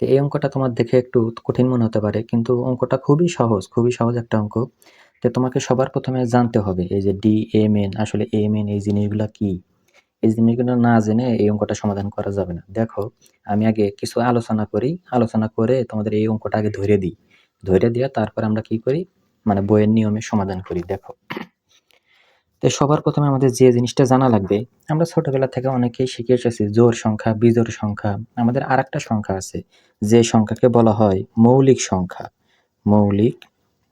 তো এই অঙ্কটা তোমার দেখে একটু কঠিন মনে হতে পারে, কিন্তু অঙ্কটা খুবই সহজ খুবই সহজ একটা অঙ্ক। তো তোমাকে সবার প্রথমে জানতে হবে, এই যে ডি এম এন আসলে এম এন এই জিনিসগুলো কি? এই জিনিসগুলো না জেনে এই অঙ্কটা সমাধান করা যাবে না। দেখো, আমি আগে কিছু আলোচনা করি, আলোচনা করে তোমাদের এই অঙ্কটা আগে ধরে দিই। ধরে দিয়ে তারপর আমরা কি করি? মানে বইয়ের নিয়মে সমাধান করি, দেখো। তো সবার প্রথমে আমাদের যে জিনিসটা জানা লাগবে, আমরা ছোটবেলা থেকে অনেকেই শিখে এসেছি জোর সংখ্যা বিজোর সংখ্যা, আমাদের আর একটা সংখ্যা আছে, যে সংখ্যাকে বলা হয় মৌলিক সংখ্যা। মৌলিক,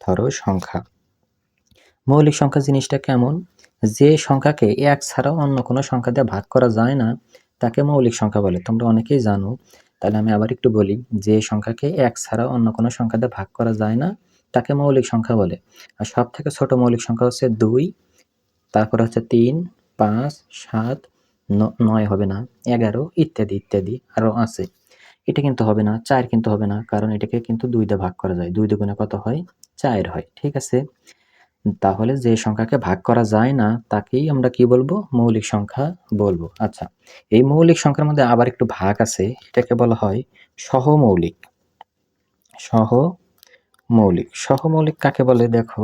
ধরো সংখ্যা। মৌলিক সংখ্যা জিনিসটা কেমন? যে সংখ্যাকে এক ছাড়া অন্য কোনো সংখ্যা দিয়ে ভাগ করা যায় না, তাকে মৌলিক সংখ্যা বলে। তোমরা অনেকেই জানো। তাহলে আমি আবার একটু বলি, যে সংখ্যাকে এক ছাড়া অন্য কোনো সংখ্যা দিয়ে ভাগ করা যায় না, তাকে মৌলিক সংখ্যা বলে। আর সব থেকে ছোট মৌলিক সংখ্যা হচ্ছে দুই। তারপর হচ্ছে তিন, পাঁচ, সাত নয় হবে না, এগারো ইত্যাদি ইত্যাদি আরও আছে। এটা কিন্তু হবে না, চার কিন্তু হবে না, কারণ এটাকে কিন্তু দুই দিয়ে ভাগ করা যায়। দুই দুগুণে কত হয়? চার হয়, ঠিক আছে? তাহলে যে সংখ্যাকে ভাগ করা যায় না, তাকেই আমরা কি বলব? মৌলিক সংখ্যা বলব। আচ্ছা এই মৌলিক সংখ্যার মধ্যে আবার একটু ভাগ আছে। এটাকে বলা হয় সহমৌলিক। সহমৌলিক। সহমৌলিক কাকে বলে? দেখো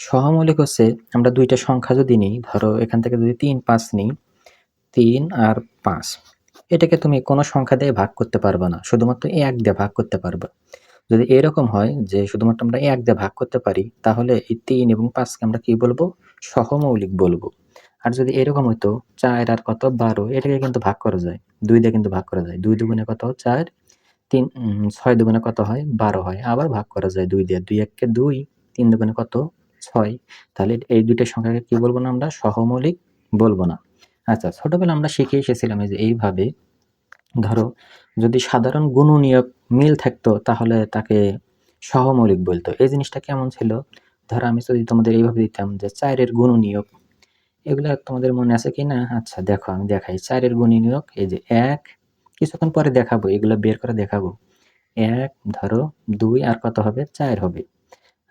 সহমৌলিক হচ্ছে আমরা দুইটা সংখ্যা যদি নিই, ধরো এখান থেকে যদি তিন, পাঁচ নিই, তিন আর পাঁচ, এটাকে তুমি কোনো সংখ্যা দিয়ে ভাগ করতে পারবে না, শুধুমাত্র এক দিয়ে ভাগ করতে পারবে। যদি এরকম হয় যে শুধুমাত্র আমরা এক দিয়ে ভাগ করতে পারি, তাহলে এই তিন এবং পাঁচকে আমরা কি বলব? সহমৌলিক বলব। আর যদি এরকম হইতো, চার আর কত? বারো, এটাকে কিন্তু ভাগ করা যায়। দুই দিয়ে কিন্তু ভাগ করা যায়। দুই দুগুণে কত? চার। তিন ছয় দুগুণে কত হয়? বারো হয়। আবার ভাগ করা যায় দুই দিয়ে। দুই এককে দুই, তিন দুগুণে কত? ছয়, তাহলে এই দুইটা সংখ্যাকে কি বলব না আমরা? সহমৌলিক বলব না। আচ্ছা ছোটবেলা আমরা শিখে এসেছিলাম যে এইভাবে, ধরো যদি সাধারণ গুণনীয়ক মিল থাকতো, তাহলে তাকে সহমৌলিক বলতো। এই জিনিসটা কেমন ছিল? ধরো আমি যদি তোমাদের এইভাবে দিতাম যে চারের গুণনীয়ক, এগুলো তোমাদের মনে আছে কি না? আচ্ছা দেখো, আমি দেখাই। চারের গুণনীয়ক, এই যে এক, কিছুক্ষণ পরে দেখাবো, এগুলো বের করে দেখাবো। এক, ধরো দুই, আর কত হবে? চার হবে।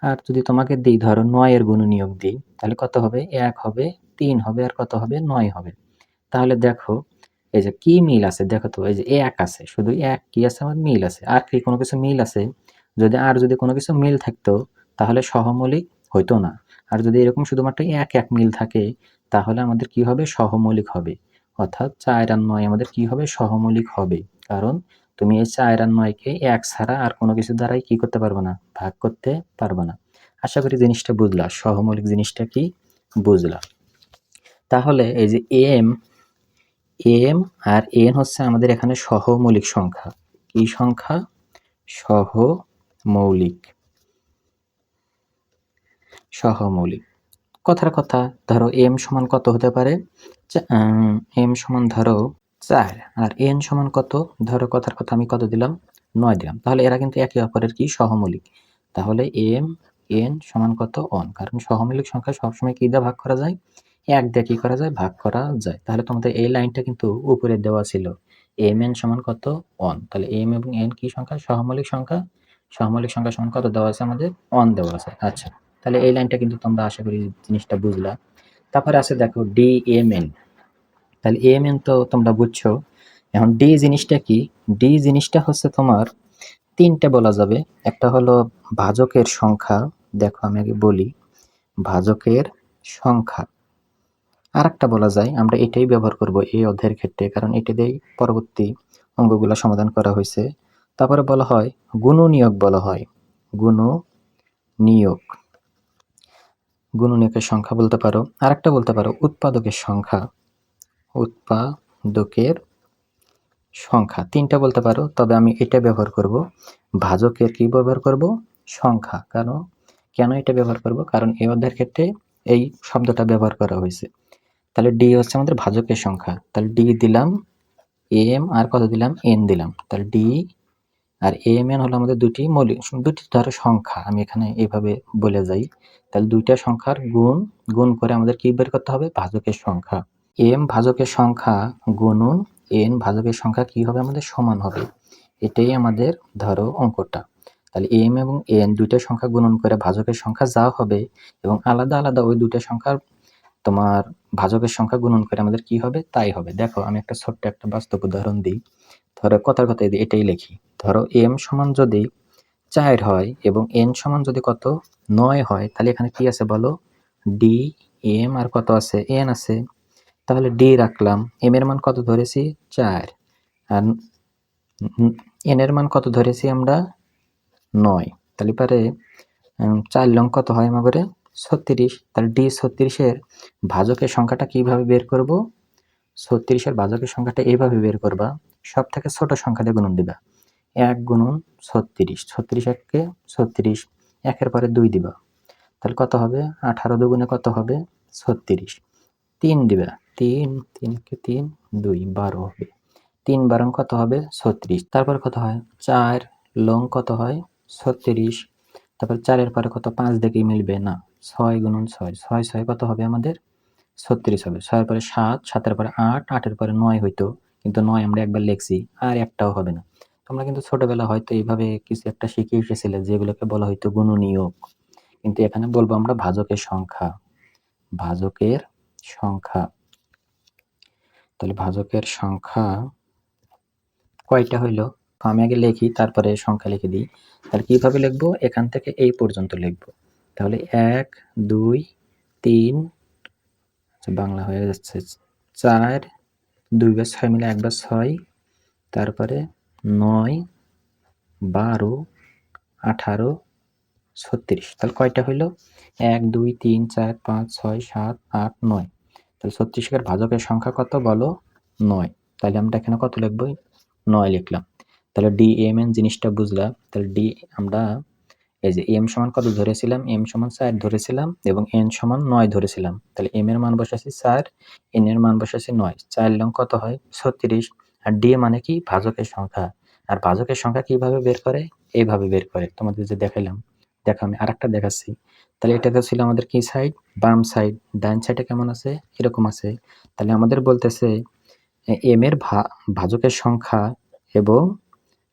আর যদি তোমাকে দিই, ধরো নয়ের গুণনীয়ক দিই, তাহলে কত হবে? এক হবে, তিন হবে, আর কত হবে? নয় হবে। তাহলে দেখো, এই যে কি মিল আছে? দেখো তো, এই যে এক আছে, শুধু এক কি আছে? আমার মিল আছে। আর কি কোনো কিছু মিল আছে? যদি আর যদি কোনো কিছু মিল থাকতো, তাহলে সহমৌলিক হইতো না। আর যদি এরকম শুধুমাত্র এক এক মিল থাকে, তাহলে আমাদের কি হবে? সহমৌলিক হবে। অর্থাৎ চার আর নয় আমাদের কি হবে? সহমৌলিক হবে। কারণ তুমি এই আর নয়কে এক ছাড়া আর কোনো কিছু দ্বারাই কি করতে পারবে না? ভাগ করতে পারবে না। আশা করি জিনিসটা বুঝলা। সহমৌলিক জিনিসটা কি? বুঝলা। তাহলে এই যে এম এম আর এন হচ্ছে আমাদের এখানে সহমৌলিক সংখ্যা। কি সংখ্যা? সহমৌলিক। সহমৌলিক। কথার কথা, ধরো এম সমান কত হতে পারে? এম সমান ধরো চার। আর এন সমান কত? ধরো কথার কথা আমি কত দিলাম? নয় দিলাম। তাহলে এরা কিন্তু একে অপরের কি? সহমৌলিক। তাহলে এম, এন সমান কত? অন। কারণ সহমৌলিক সংখ্যা সবসময় কি দিয়ে ভাগ করা যায়? এক দিয়ে কি করা যায়? ভাগ করা যায়। তাহলে তোমাদের এই লাইনটা কিন্তু উপরে দেওয়া ছিল। এম, এন সমান কত? অন। তাহলে এম এবং এন কি সংখ্যা? সহমৌলিক সংখ্যা। সহমৌলিক সংখ্যা সমান কত দেওয়া আছে আমাদের? অন দেওয়া আছে। আচ্ছা। তাহলে এই লাইনটা কিন্তু তোমরা আশা করি জিনিসটা বুঝলা। তারপরে আছে দেখো ডি এম এন তাহলে এম এন তো তোমরা বুঝছ। এখন ডি জিনিসটা কি? ডি জিনিসটা হচ্ছে তোমার তিনটে বলা যাবে। একটা হলো ভাজকের সংখ্যা, দেখো আমি আগে বলি, ভাজকের সংখ্যা। আর একটা বলা যায়, আমরা এটাই ব্যবহার করব এই অধ্যায়ের ক্ষেত্রে, কারণ এটা দিয়েই পরবর্তী অঙ্গগুলো সমাধান করা হয়েছে। তারপরে বলা হয় গুণ নিয়োগ বলা হয়। গুণ নিয়োগ গুণনীয়কের সংখ্যা বলতে পারো। আর একটা বলতে পারো, উৎপাদকের সংখ্যা। উৎপাদকের সংখ্যা। তিনটা বলতে পারো, তবে আমি এটা ব্যবহার করব। ভাজকের কি ব্যবহার করব? সংখ্যা। কারণ কেন এটা ব্যবহার করব? কারণ এই অধ্যায়ের ক্ষেত্রে এই শব্দটা ব্যবহার করা হয়েছে। তাহলে ডি হচ্ছে আমাদের ভাজকের সংখ্যা। তাহলে ডি দিলাম এম আর কত দিলাম? এন দিলাম। তাহলে ডি আর এম এন হলো আমাদের দুটি মৌলিক, দুটি ধরো সংখ্যা। আমি এখানে এইভাবে বলে যাই। তাহলে দুইটা সংখ্যার গুণ গুণ করে আমাদের কি বের করতে হবে? ভাজকের সংখ্যা। এম ভাজকের সংখ্যা গুণন এন ভাজকের সংখ্যা কি হবে আমাদের সমান হবে? এটাই আমাদের ধরো অঙ্কটা। তাহলে এম এবং এন দুইটা সংখ্যা গুণন করে ভাজকের সংখ্যা যা হবে এবং আলাদা আলাদা ওই দুইটা সংখ্যার তোমার ভাজকের সংখ্যা গুণন করে আমাদের কি হবে? তাই হবে। দেখো, আমি একটা ছোট্ট একটা বাস্তব উদাহরণ দিই। ধরো, কথার কথা এটাই লিখি। ধরো এম সমান যদি চার হয় এবং এন সমান যদি কত? নয় হয়, তাহলে এখানে কি আছে বলো? ডি এম আর কত আছে? এন আছে। তাহলে ডি রাখলাম। এম এর মান কত ধরেছি? চার। আর এন এর মান কত ধরেছি আমরা? নয়। তাহলে পারে চার লং কত হয় আমাদের ছত্রিশ। তাহলে ডি ছত্রিশের ভাজকের সংখ্যাটা কীভাবে বের করব? ছত্রিশের ভাজকের সংখ্যাটা এইভাবে বের করবা। সব থেকে ছোট সংখ্যা দিয়ে গুণন দিবা। এক গুণন ছত্রিশ। ছত্রিশ এককে ছত্রিশ। একের পরে দুই দিবা। তাহলে কত হবে? আঠারো দুগুণে কত হবে? ছত্রিশ। তিন দিবা। তিন তিনকে তিন? দুই, বারো হবে। তিন বারং কত হবে? ছত্রিশ। তারপর কত হয়? চার লং কত হয়? ছত্রিশ। তারপর চারের পরে কত? পাঁচ দেখেই মিলবে না। ছয় গুণন ছয়। ছয় ছয় কত হবে আমাদের? ছত্রিশ হবে। ছয়ের পরে সাত, সাতের পরে আট, আটের পরে নয় হইতো। কিন্তু নয় আমরা একবার লিখছি, আর একটাও হবে না। তোমরা কিন্তু ছোটবেলা হয়তো এইভাবে কিছু একটা শিখে এসেছিলে, যেগুলোকে বলা হয়তো গুণনীয়ক কিন্তু এখানে বলব আমরা ভাজকের সংখ্যা। ভাজকের সংখ্যা। তাহলে ভাজকের সংখ্যা কয়টা হইল? আমি আগে লিখি তারপরে সংখ্যা লিখে দিই। তাহলে কীভাবে লিখব? এখান থেকে এই পর্যন্ত লিখব। তাহলে এক দুই তিন আচ্ছা, বাংলা হয়ে যাচ্ছে চার দুই বার ছয় মিলে একবার ছয় তারপরে নয় বারো আঠারো ছত্রিশ। তাহলে কয়টা হইল? এক দুই তিন চার পাঁচ ছয় সাত আট নয়। তাহলে ছত্রিশের ভাজকের সংখ্যা কত বলো? নয়। তাহলে আমরা এখানে কত লিখব? নয় লিখলাম। তাহলে ডি এম এন জিনিসটা বুঝলাম। তাহলে ডি আমরা এই যে এম সমান কত ধরেছিলাম? এম সমান চার ধরেছিলাম এবং এন সমান নয় ধরেছিলাম। তাহলে এম এর মান বসাচ্ছি চার এন এর মান বসাচ্ছি নয়। চার লং কত হয়? ছত্রিশ। আর ডি মানে কি? ভাজকের সংখ্যা। আর ভাজকের সংখ্যা কীভাবে বের করে? এইভাবে বের করে। তোমাদের যে দেখাইলাম। দেখো, আমি আরেকটা দেখাচ্ছি। তাহলে এটা তো ছিল আমাদের কি সাইড বাম সাইড ডান সাইডে কেমন আছে? এরকম আছে। তাহলে আমাদের বলতেছে এম এর ভাজকের সংখ্যা এবং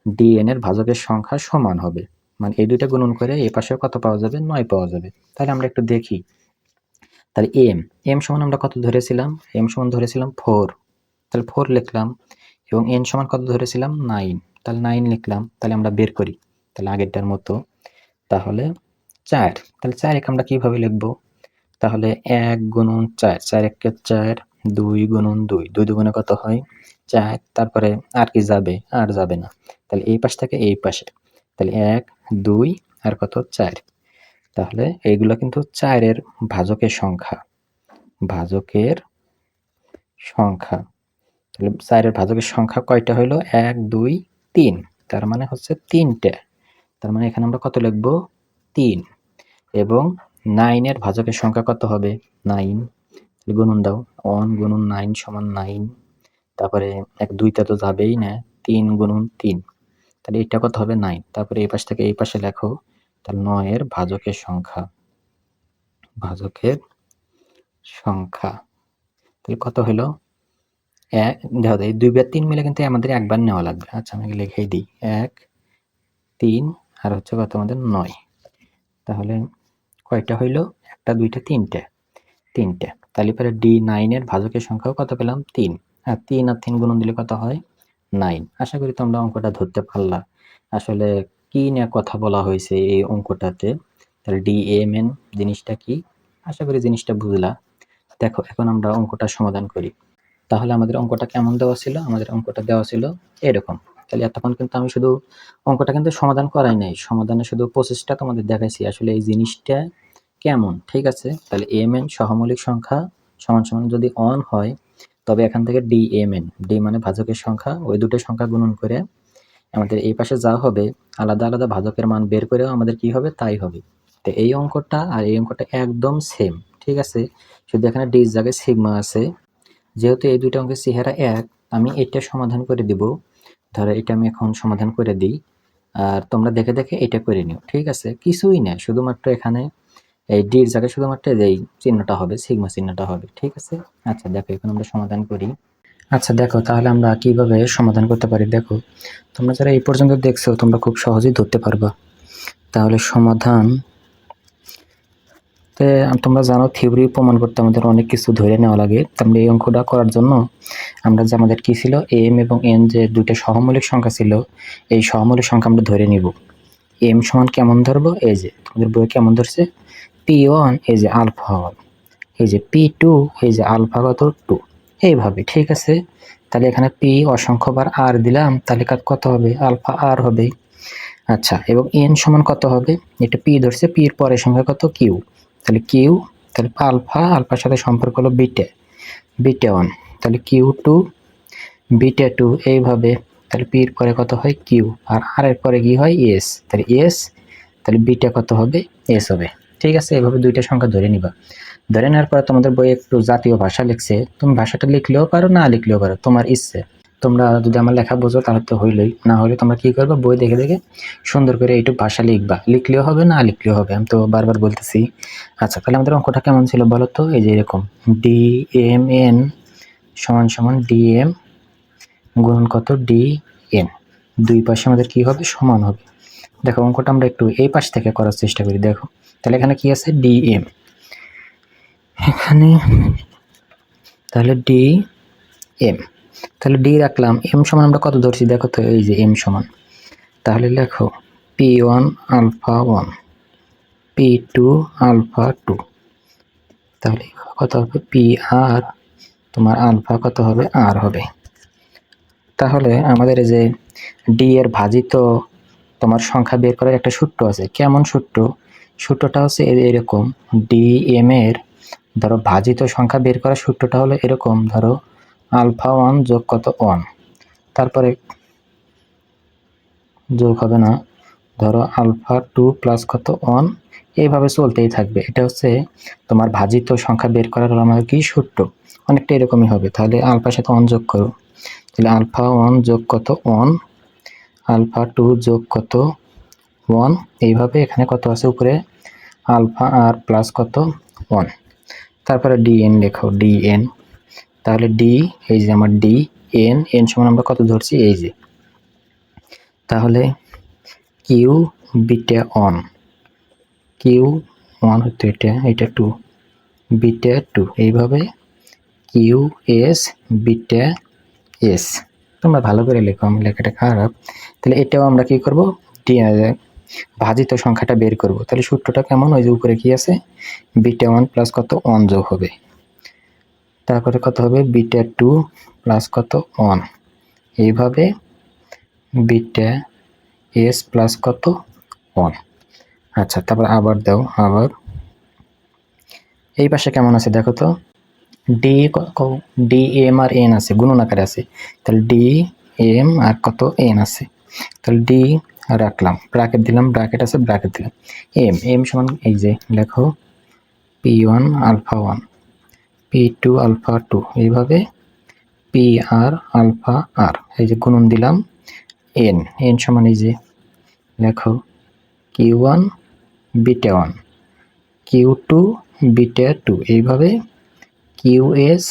ডিএন এর ভাজকের সংখ্যা সমান হবে। মানে এই দুইটা গুণন করে এ পাশে কত পাওয়া যাবে? নয় পাওয়া যাবে। তাহলে আমরা একটু দেখি। তাহলে এম এম সমান আমরা কত ধরেছিলাম? এম সমান ধরেছিলাম ফোর তাহলে ফোর লিখলাম এবং এন সমান কত ধরেছিলাম? নাইন তাহলে নাইন লিখলাম। তাহলে আমরা বের করি। তাহলে আগেরটার মতো তাহলে চার। তাহলে চার এক আমরা কীভাবে লিখব? তাহলে এক গুণন চার। চার একে চার, দুই গুণন দুই। দুই দুগুণে কত হয়? চার। তারপরে আর কি যাবে? আর যাবে না। তাহলে এই পাশ থেকে এই পাশে। তাহলে এক, দুই আর কত? চার। তাহলে এইগুলো কিন্তু চারের ভাজকের সংখ্যা। ভাজকের সংখ্যা। তাহলে চারের ভাজকের সংখ্যা কয়টা হইল? এক, দুই, তিন। তার মানে হচ্ছে তিনটে। তার মানে এখানে আমরা কত লিখব? তিন। এবং নাইনের ভাজকের সংখ্যা কত হবে? নাইন গুণন দাও। ওয়ান গুণন নাইন সমান নাইন তারপরে এক দুইটা তো যাবেই না। তিন গুণন তিন। তাহলে এটা কত হবে? নাইন তারপরে এই পাশ থেকে এই পাশে লেখো। তাহলে নয়ের ভাজকের সংখ্যা। ভাজকের সংখ্যা। তাহলে কত হলো? এক দেখো এই দুই বার তিন মিলে কিন্তু আমাদের একবার নেওয়া লাগবে। আচ্ছা আমি লিখেই দিই। এক, তিন আর হচ্ছে কত আমাদের নয়। তাহলে কয়টা হইল? একটা, দুইটা, তিনটে। তিনটে। তাহলে পরে ডি নাইনের ভাজকের সংখ্যাও কত পেলাম? তিন। আর তিন আর তিন গুণন দিলে কত হয়? নাইন আশা করি তোমরা অঙ্কটা ধরতে পারলা। আসলে কি নিয়ে কথা বলা হয়েছে এই অঙ্কটাতে? তাহলে ডি এম এন জিনিসটা কি? আশা করি জিনিসটা বুঝলা। দেখো, এখন আমরা অঙ্কটা সমাধান করি। তাহলে আমাদের অঙ্কটা কেমন দেওয়া ছিল? আমাদের অঙ্কটা দেওয়া ছিল এরকম। তাহলে এতক্ষণ কিন্তু আমি শুধু অঙ্কটা কিন্তু সমাধান করাই নাই, সমাধানে শুধু প্রসেসটা তোমাদের দেখাইছি, আসলে এই জিনিসটা কেমন, ঠিক আছে? তাহলে এম এন সহমৌলিক সংখ্যা সমান সমান যদি অন হয়, তবে এখান থেকে ডি এম এন ডি মানে ভাজকের সংখ্যা, ওই দুটো সংখ্যা গুণন করে আমাদের এই পাশে যা হবে, আলাদা আলাদা ভাজকের মান বের করেও আমাদের কি হবে? তাই হবে। তো এই অঙ্কটা আর এই অঙ্কটা একদম সেম ঠিক আছে? শুধু এখানে ডির জায়গায় সিগমা আছে, যেহেতু এই দুইটা অঙ্কের চেহারা এক, আমি এটা সমাধান করে দিব। ধরো এটা আমি এখন সমাধান করে দিই, আর তোমরা দেখে দেখে এটা করে নিও, ঠিক আছে? কিছুই না, শুধুমাত্র এখানে এই ডির জায়গায় শুধুমাত্র এই চিহ্নটা হবে সিগমা চিহ্নটা হবে, ঠিক আছে? আচ্ছা দেখো, এখন আমরা সমাধান করি। আচ্ছা দেখো, তাহলে আমরা কীভাবে সমাধান করতে পারি? দেখো, তোমরা যারা এই পর্যন্ত দেখছ, তোমরা খুব সহজেই ধরতে পারবা। তাহলে সমাধান তো তোমরা জানো থিওরি প্রমাণ করতে আমাদের অনেক কিছু ধরে নেওয়া লাগে। তাহলে এই অঙ্কটা করার জন্য আমরা যে আমাদের কি ছিল, এম এবং এন যে দুইটা সহমৌলিক সংখ্যা ছিল, এই সহমৌলিক সংখ্যা আমরা ধরে নিব। এম সমান কেমন ধরবো? এই যে, তোমাদের বই কেমন ধরছে? পি ওয়ান, এই যে আলফা ওয়ান। এই যে পি টু, এই যে আলফা কত? টু। এইভাবে, ঠিক আছে? তাহলে এখানে পি অসংখ্যবার আর দিলাম, তাহলে কাত কত হবে? আলফা আর হবে। আচ্ছা এবং এন সমান কত হবে? এটা পি ধরছে পির পরের সংখ্যা কত? কিউ। তাহলে কিউ তাহলে আলফা, আলফার সাথে সম্পর্ক হলো বিটে বিটে ওয়ান, তাহলে কিউ টু বিটে টু এইভাবে তাহলে পির পরে কত হয় কিউ আর আর এর পরে কি হয় এস তাহলে এস তাহলে বিটা কত হবে এস হবে, ঠিক আছে? এভাবে দুইটা সংখ্যা ধরে নিবা। ধরে নেওয়ার পরে তোমাদের বই একটু জাতীয় ভাষা লিখছে, তুমি ভাষাটা লিখলেও পারো, না লিখলেও পারো, তোমার ইচ্ছে। তোমরা যদি আমার লেখা বোঝো, তাহলে তো হইলই। না হলে তোমরা কি করবে? বই দেখে দেখে সুন্দর করে এইটুকু ভাষা লিখবা। লিখলেও হবে, না লিখলেও হবে? আমি তো বারবার বলতেছি। আচ্ছা তাহলে আমাদের অঙ্কটা কেমন ছিল বলো তো? এই যে এরকম। ডি এম এন সমান সমান ডি এম গুণন কত? ডি এন দুই পাশে আমাদের কি হবে? সমান হবে। দেখো, অঙ্কটা আমরা একটু এই পাশ থেকে করার চেষ্টা করি। দেখো, তাহলে এখানে কি আছে? ডি এম এখানে, তাহলে ডি এম তাহলে ডি রাখলাম এম সমান আমরা কত ধরছি? দেখো তো, এই যে এম সমান। তাহলে লেখো P one alpha one P two alpha two তাহলে কত হবে? পি আর তোমার আলফা কত হবে? আর হবে। তাহলে আমাদের যে ডি এর ভাজিত তোমার সংখ্যা বের করার একটা সূত্র আছে। কেমন সূত্র? সূত্রটা হচ্ছে এরকম ডি এম এর, ধরো, ভাজিত সংখ্যা বের করার সূত্রটা হলো এরকম, ধরো আলফা ওয়ান যোগ কত ওয়ান? তারপরে যোগ হবে না, ধরো আলফা টু প্লাস কত ওয়ান? এইভাবে চলতেই থাকবে। এটা হচ্ছে তোমার ভাজিত সংখ্যা বের করার আমাদের কি? সূত্র। অনেকটা এরকমই হবে। তাহলে আলফার সাথে ওয়ান যোগ করো। তাহলে আলফা ওয়ান যোগ কত ওয়ান? আলফা টু যোগ কত ওয়ান? এইভাবে এখানে কত আছে উপরে? আলফা আর প্লাস কত ওয়ান? তারপরে ডি এন লেখো ডি এন তাহলে ডি এই যে আমার ডি এন এন সমান আমরা কত ধরছি? এই যে। তাহলে Q beta on Q one হতো এটা এটা টু বিটা টু এইভাবে কিউ এস বিটা এস তোমরা ভালো করে লেখো আমি লেখাটা খারাপ। তাহলে এটাও আমরা কি করব? ডি- ভাজিত সংখ্যাটা বের করব। তাহলে সূত্রটা কেমন? ওই যে উপরে কি আছে? বিটা ওয়ান প্লাস কত? ওয়ান যোগ হবে। তারপরে কত হবে? বিটা টু প্লাস কত? ওয়ান। এইভাবে বিটা এস প্লাস কত? ওয়ান। আচ্ছা তারপর আবার দাও, আবার। এই পাশে কেমন আছে দেখো তো? ডি ডি এম আর এন আছে, গুণন আকারে আছে। তাহলে ডি এম আর কত? এন আছে। তাহলে ডি রাখলাম ব্র্যাকেট দিলাম ব্র্যাকেট আছে ব্র্যাকেট দিলাম। এম এম সমান এই যে লেখো P one alpha one P two alpha two এইভাবে পি আর আলফা আর এই যে গুণন দিলাম এন এন সমান এই যে লেখো Q one beta one Q two beta two এইভাবে কিউ এস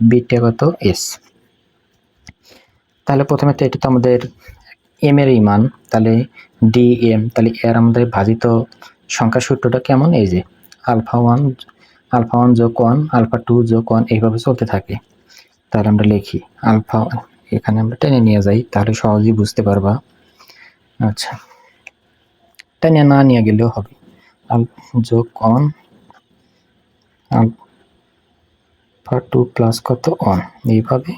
বিটা কত এস তাহলে প্রথমে তো এটা তো আমাদের এম এর মান, তাহলে ডি এম তাহলে এর আমাদের ভাজিত সংখ্যা সূত্রটা কেমন? এই যে আলফা ওয়ান আলফা ওয়ান যোগ ওয়ান, আলফা টু যোগ ওয়ান এইভাবে চলতে থাকে। তাহলে আমরা লিখি, আলফা এখানে আমরা টেনে নিয়ে যাই, তাহলে সহজেই বুঝতে পারবা। আচ্ছা টেনে না নিয়ে গেলেও হবে। যোগ ওয়ান, আলফা টু প্লাস কত? ওয়ান। এইভাবে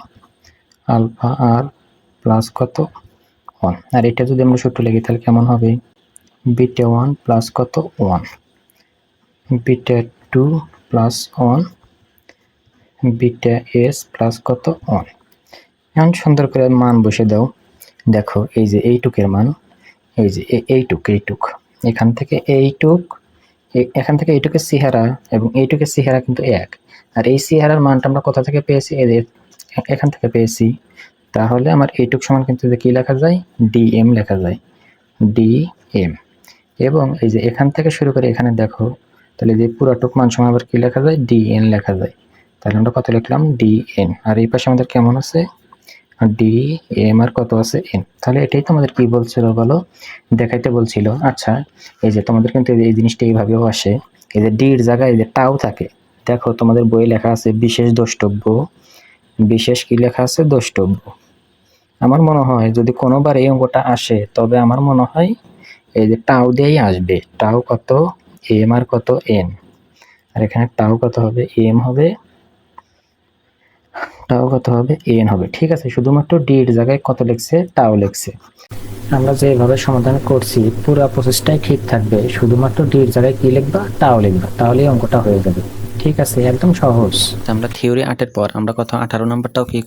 আলফা আর প্লাস কত? ওয়ান। আর এটা যদি আমরা সূত্র লিখি, তাহলে কেমন হবে? বিটা ওয়ান প্লাস কত? One. Beta two plus one, beta S plus কত ওয়ান। এখন সুন্দর করে মান বসে দাও। দেখো, এই যে এইটুকের মান, এই যে এইটুক এইটুক। এখান থেকে এইটুক এখান থেকে এইটুকের চেহারা এবং এইটুকের চেহারা কিন্তু এক। আর এই চেহারার মানটা আমরা কোথা থেকে পেয়েছি? এদের এখান থেকে পেয়েছি। তাহলে আমার এইটুক সমান কিন্তু কি লেখা যায়? ডি এম লেখা যায়। ডি এম এবং এই যে এখান থেকে শুরু করে এখানে দেখো তাহলে যে পুরাটুক মান সময় আবার কি লেখা যায়? ডি এন লেখা যায়। তাহলে আমরা কত লিখলাম? ডি এন আর এই পাশে আমাদের কেমন আছে? ডি এম আর কত আছে? এন তাহলে এটাই তো আমাদের কি বলছিল বলো? দেখাইতে বলছিল। আচ্ছা এই যে তোমাদের কিন্তু এই জিনিসটা এইভাবেও আসে। এই যে ডির জায়গায় এই যে টাও থাকে। দেখো, তোমাদের বই লেখা আছে বিশেষ দ্রষ্টব্য। বিশেষ কি লেখা আছে? দ্রষ্টব্য। আমার মনে হয় যদি কোনোবার এই অঙ্কটা আসে, তবে আমার মনে হয় এই যে টাও দিয়েই আসবে। টাও কত? এম আর কত এন আর এখানে টাও কত হবে? এম হবে টাও কত হবে? এন হবে। ঠিক আছে, শুধুমাত্র ডি এর জায়গায় কত লিখছে? টাও লিখছে। আমরা যেভাবে সমাধান করছি, পুরো প্রসেসটাই ঠিক থাকবে। শুধুমাত্র ডি এর জায়গায় কি লিখবা? টাও লিখবা। তাহলেই অঙ্কটা হয়ে যাবে। ঠিক আছে, একদম সহজ। আমরা থিওরি আটের পর আমরা কত? আঠারো নম্বরটাও কি